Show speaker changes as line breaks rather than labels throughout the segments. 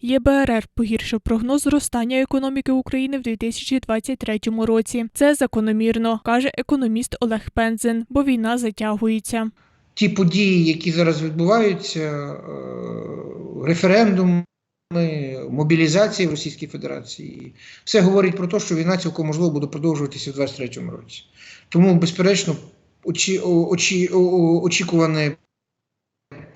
ЄБРР погіршив прогноз зростання економіки України в 2023 році. Це закономірно, каже економіст Олег Пензен, бо війна затягується.
ті події, які зараз відбуваються, е, референдуми, мобілізація в Російській Федерації, все говорить про те, що війна цілком можливо буде продовжуватися в 2023 році. Тому, безперечно, очі, очі, очікуване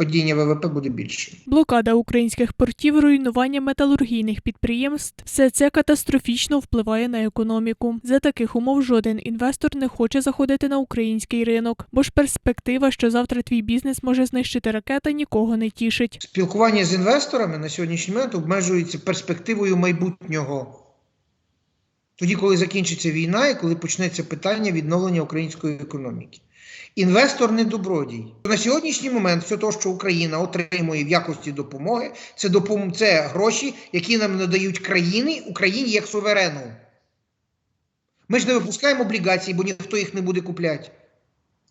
падіння ВВП буде більшим.
Блокада українських портів, руйнування металургійних підприємств все це катастрофічно впливає на економіку. За таких умов жоден інвестор не хоче заходити на український ринок, бо ж перспектива, що завтра твій бізнес може знищити ракета, нікого не тішить.
Спілкування з інвесторами на сьогоднішній момент обмежується перспективою майбутнього. Тоді, коли закінчиться війна і коли почнеться питання відновлення української економіки. Інвестор не добродій. На сьогоднішній момент все те, що Україна отримує в якості допомоги, це, допом... це гроші, які нам надають країни Україні як суверену. Ми ж не випускаємо облігації, бо ніхто їх не буде купляти.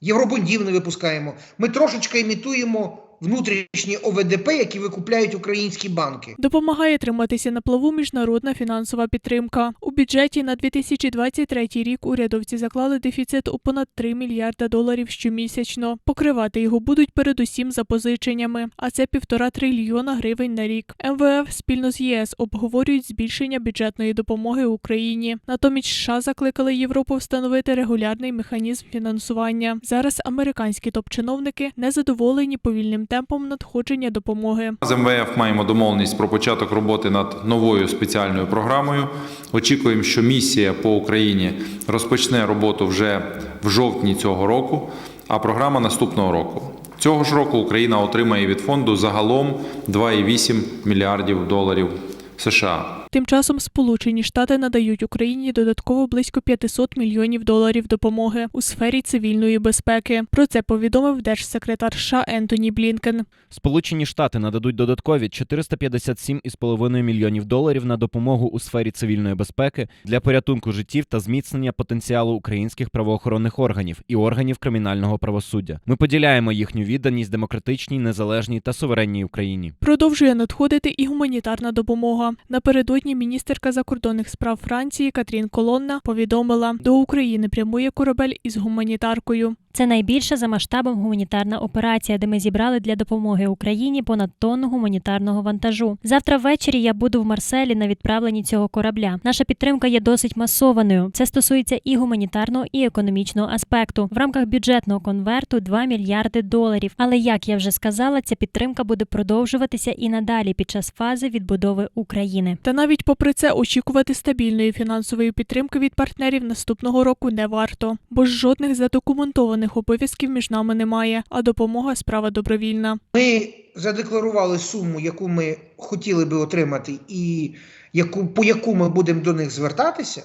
Євробондів не випускаємо. Ми трошечки імітуємо внутрішні ОВДП, які викупляють українські банки.
Допомагає триматися на плаву міжнародна фінансова підтримка. У бюджеті на 2023 рік урядовці заклали дефіцит у понад 3 мільярда доларів щомісячно. Покривати його будуть передусім запозиченнями, а це півтора трильйона гривень на рік. МВФ спільно з ЄС обговорюють збільшення бюджетної допомоги Україні. Натомість США закликали Європу встановити регулярний механізм фінансування. Зараз американські топ-чиновники незадоволені повільним темпом надходження допомоги.
З МВФ маємо домовленість про початок роботи над новою спеціальною програмою. Очікуємо, що місія по Україні розпочне роботу вже в жовтні цього року, а програма наступного року. Цього ж року Україна отримає від фонду загалом 2,8 мільярдів доларів США.
Тим часом Сполучені Штати надають Україні додатково близько 500 мільйонів доларів допомоги у сфері цивільної безпеки. Про це повідомив держсекретар США Ентоні Блінкен.
Сполучені Штати нададуть додаткові 457,5 мільйонів доларів на допомогу у сфері цивільної безпеки для порятунку життів та зміцнення потенціалу українських правоохоронних органів і органів кримінального правосуддя. Ми поділяємо їхню відданість демократичній, незалежній та суверенній Україні.
Продовжує надходити і гуманітарна допомога. Напередодні міністерка закордонних справ Франції Катрін Колонна повідомила, до України прямує корабель із гуманітаркою.
Це найбільша за масштабом гуманітарна операція, де ми зібрали для допомоги Україні понад тонну гуманітарного вантажу. Завтра ввечері я буду в Марселі на відправленні цього корабля. Наша підтримка є досить масованою. Це стосується і гуманітарного, і економічного аспекту. В рамках бюджетного конверту 2 мільярди доларів. Але як я вже сказала, ця підтримка буде продовжуватися і надалі під час фази відбудови України.
Та навіть попри це очікувати стабільної фінансової підтримки від партнерів наступного року не варто, бо ж жодних задокументованих обов'язків між нами немає, а допомога справа добровільна.
Ми задекларували суму, яку ми хотіли би отримати, і яку, по яку ми будемо до них звертатися.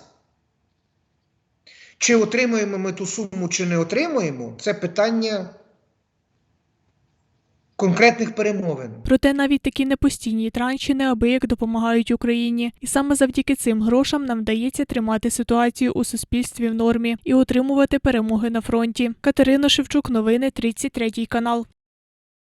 Чи отримуємо ми ту суму, чи не отримуємо, це питання конкретних перемовин.
Проте навіть такі непостійні транші неабияк допомагають Україні, і саме завдяки цим грошам нам вдається тримати ситуацію у суспільстві в нормі і отримувати перемоги на фронті. Катерина Шевчук, новини 33 канал.